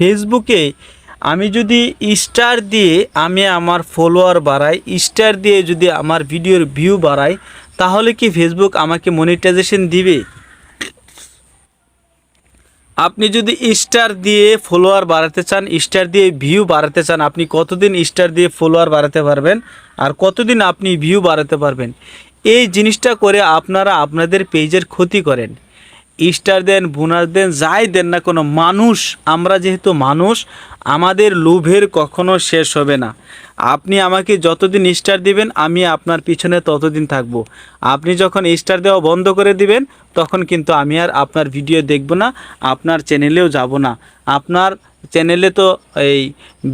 ফেসবুকে আমি যদি স্টার দিয়ে আমি আমার ফলোয়ার বাড়াই, স্টার দিয়ে যদি আমার ভিডিওর ভিউ বাড়াই, তাহলে কি ফেসবুক আমাকে মনিটাইজেশন দিবে? আপনি যদি স্টার দিয়ে ফলোয়ার বাড়াতে চান, স্টার দিয়ে ভিউ বাড়াতে চান, আপনি কতদিন স্টার দিয়ে ফলোয়ার বাড়াতে পারবেন? আর কতদিন আপনি ভিউ বাড়াতে পারবেন? এই জিনিসটা করে আপনারা আপনাদের পেজের ক্ষতি করেন। স্টার দেন বোনাস দেন, যাই দেন না কোনো, মানুষ, আমরা যেহেতু মানুষ, আমাদের লোভের কখনো শেষ হবে না। আপনি আমাকে যতদিন স্টার দিবেন, আমি আপনার পিছনে ততদিন থাকব। আপনি যখন স্টার দেওয়া বন্ধ করে দিবেন, তখন কিন্তু আমি আর আপনার ভিডিও দেখব না, আপনার চ্যানেলেও যাব না। আপনার চ্যানেলে তো এই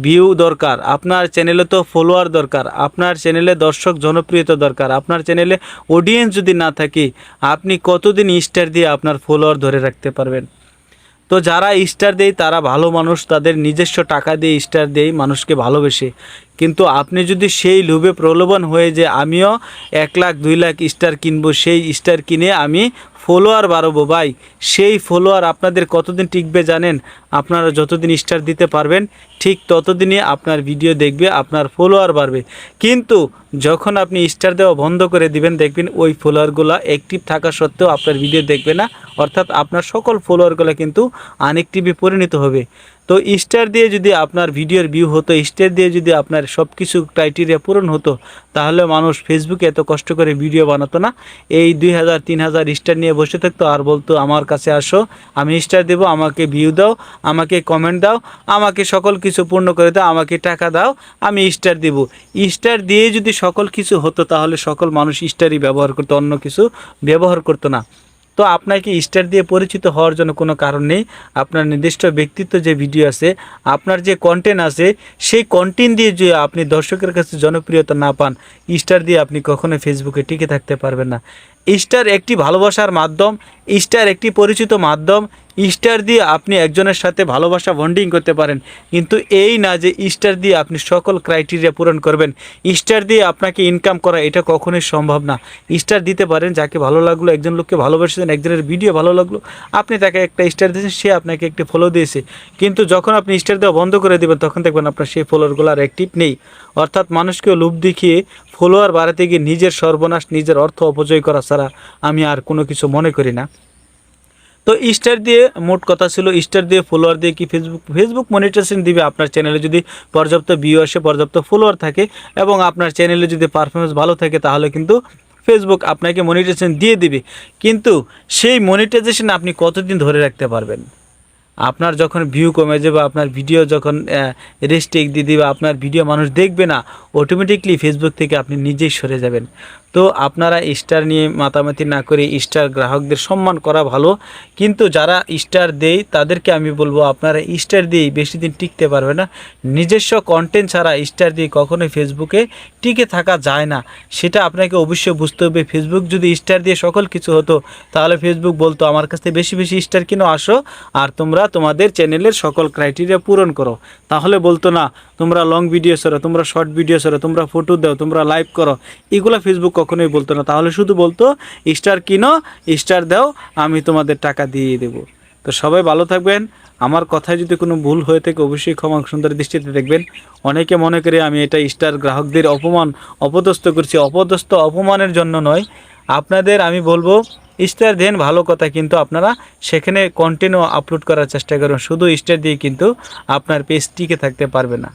ভিউ দরকার, আপনার চ্যানেলে তো ফলোয়ার দরকার, আপনার চ্যানেলে দর্শক জনপ্রিয়তা দরকার, আপনার চ্যানেলে অডিয়েন্স যদি না থাকে, আপনি কতদিন স্টার দিয়ে আপনার ফলোয়ার ধরে রাখতে পারবেন? তো যারা স্টার দেয়, তারা ভালো মানুষ, তাদের নিজস্ব টাকা দিয়ে স্টার দেয়, মানুষকে ভালোবেসে। কিন্তু আপনি যদি সেই লোভে প্রলোভন হয়ে যে আমিও এক লাখ, দুই লাখ স্টার কিনবো, সেই স্টার কিনে আমি ফলোয়ার বাড়াবো ভাই। সেই ফলোয়ার আপনাদের কতদিন টিকবে জানেন? আপনারা যতদিন স্টার দিতে পারবেন, ঠিক ততদিনই আপনার ভিডিও দেখবে, আপনার ফলোয়ার বাড়বে। কিন্তু যখন আপনি স্টার দেওয়া বন্ধ করে দিবেন, দেখবেন ওই ফলোয়ারগুলো অ্যাক্টিভ থাকা সত্ত্বেও আপনার ভিডিও দেখবে না। অর্থাৎ আপনার সকল ফলোয়ারগুলো কিন্তু আনএক্টিভে পরিণত হবে। তো স্টার দিয়ে যদি আপনার ভিডিওর ভিউ হতো স্টার দিয়ে যদি আপনার সব কিছু ক্রাইটেরিয়া পূরণ হতো, তাহলে মানুষ ফেসবুকে এত কষ্ট করে ভিডিও বানাতো না। এই দুই হাজার, তিন হাজার স্টার নিয়ে বসে থাকতো আর বলতো, আমার কাছে আসো, আমি স্টার দেবো, আমাকে ভিউ দাও, আমাকে কমেন্ট দাও, আমাকে সকল কিছু পূর্ণ করে দাও, আমাকে টাকা দাও, আমি স্টার দেবো। স্টার দিয়ে যদি সকল কিছু হতো, তাহলে সকল মানুষ স্টারই ব্যবহার করতো, অন্য কিছু ব্যবহার করতো না। তো আপনাকে স্টার দিয়ে পরিচিত হওয়ার জন্য কোনো কারণ নেই। আপনার নির্দিষ্ট ব্যক্তিত্ব যে ভিডিও আছে, আপনার যে কন্টেন্ট আছে, সেই কন্টেন্ট দিয়ে যে আপনি দর্শকের কাছে জনপ্রিয়তা না পান, স্টার দিয়ে আপনি কখনো ফেসবুকে টিকে থাকতে পারবেন না। স্টার একটি ভালোবাসার মাধ্যম, স্টার একটি পরিচিত মাধ্যম স্টার দিয়ে আপনি একজনের সাথে ভালোবাসা বন্ডিং করতে পারেন। কিন্তু এই না যে স্টার দিয়ে আপনি সকল ক্রাইটেরিয়া পূরণ করবেন। স্টার দিয়ে আপনাকে ইনকাম করা এটা কখনোই সম্ভব না। স্টার দিতে পারেন, যাকে ভালো লাগল, একজন লোককে ভালোবেসেছেন, একজনের ভিডিও ভালো লাগল, আপনি তাকে একটা স্টার দিয়েছেন, সে আপনাকে একটি ফলো দিয়েছে। কিন্তু যখন আপনি স্টার দেওয়া বন্ধ করে দেবেন, তখন দেখবেন আপনার সেই ফলোয়ারগুলো আর অ্যাক্টিভ নেই। অর্থাৎ মানুষকে লোভ দেখিয়ে ফলোয়ার বাড়াতে গিয়ে নিজের সর্বনাশ, নিজের অর্থ অপচয় করা ছাড়া আমি আর কোনো কিছু মনে করি না। তো স্টার দিয়ে মোট কথা ছিল, স্টার দিয়ে ফলোয়ার দিয়ে কি ফেসবুক ফেসবুক মনিটাইজেশন দিবে আপনার চ্যানেলে যদি পর্যাপ্ত ভিউ আসে, পর্যাপ্ত ফলোয়ার থাকে এবং আপনার চ্যানেলে যদি পারফরমেন্স ভালো থাকে তাহলে কিন্তু ফেসবুক আপনাকে মনিটাইজেশন দিয়ে দিবে। কিন্তু সেই মনিটাইজেশন আপনি কতদিন ধরে রাখতে পারবেন? আপনার যখন ভিউ কমে যাবে, আপনার ভিডিও যখন রেস্টেক দিয়ে দিবে, আপনার ভিডিও মানুষ দেখবে না অটোমেটিকলি ফেসবুক থেকে আপনি নিজেই সরে যাবেন। তো আপনারা স্টার নিয়ে মাতামাতি না করে স্টার গ্রাহকদের সম্মান করা ভালো। কিন্তু যারা স্টার দেয়, তাদেরকে আমি বলব আপনারা স্টার দিয়েই বেশি দিন টিকতে পারবে না। নিজস্ব কন্টেন্ট ছাড়া স্টার দিয়ে কখনোই ফেসবুকে টিকে থাকা যায় না। সেটা আপনাকে অবশ্যই বুঝতে হবে। ফেসবুক যদি স্টার দিয়ে সকল কিছু হতো, তাহলে ফেসবুক বলতো, আমার কাছ বেশি বেশি স্টার কিনো, আসো। আর তোমরা তোমাদের চ্যানেলের সকল ক্রাইটেরিয়া পূরণ করো। তাহলে বলতো না, তোমরা লং ভিডিও সরো তোমরা শর্ট ভিডিও সরো তোমরা ফটো দাও, তোমরা লাইভ করো। এগুলো ফেসবুক কখনোই বলতো না। তাহলে শুধু বলতো, স্টার কিনো, স্টার দাও, আমি তোমাদের টাকা দিয়ে দেবো। তো সবাই ভালো থাকবেন। আমার কথায় যদি কোনো ভুল হয়ে থাকে, অবশ্যই ক্ষমা সুন্দর দৃষ্টিতে দেখবেন। অনেকে মনে করে আমি এটা স্টার গ্রাহকদের অপমান, অপদস্থ করছি। অপদস্থ অপমানের জন্য নয়। আপনাদের আমি বলব, স্টার দেন, ভালো কথা, কিন্তু আপনারা সেখানে কন্টিনিউ আপলোড করার চেষ্টা করুন। শুধু স্টার দিয়ে কিন্তু আপনার পেজ টিকে থাকতে পারবে না।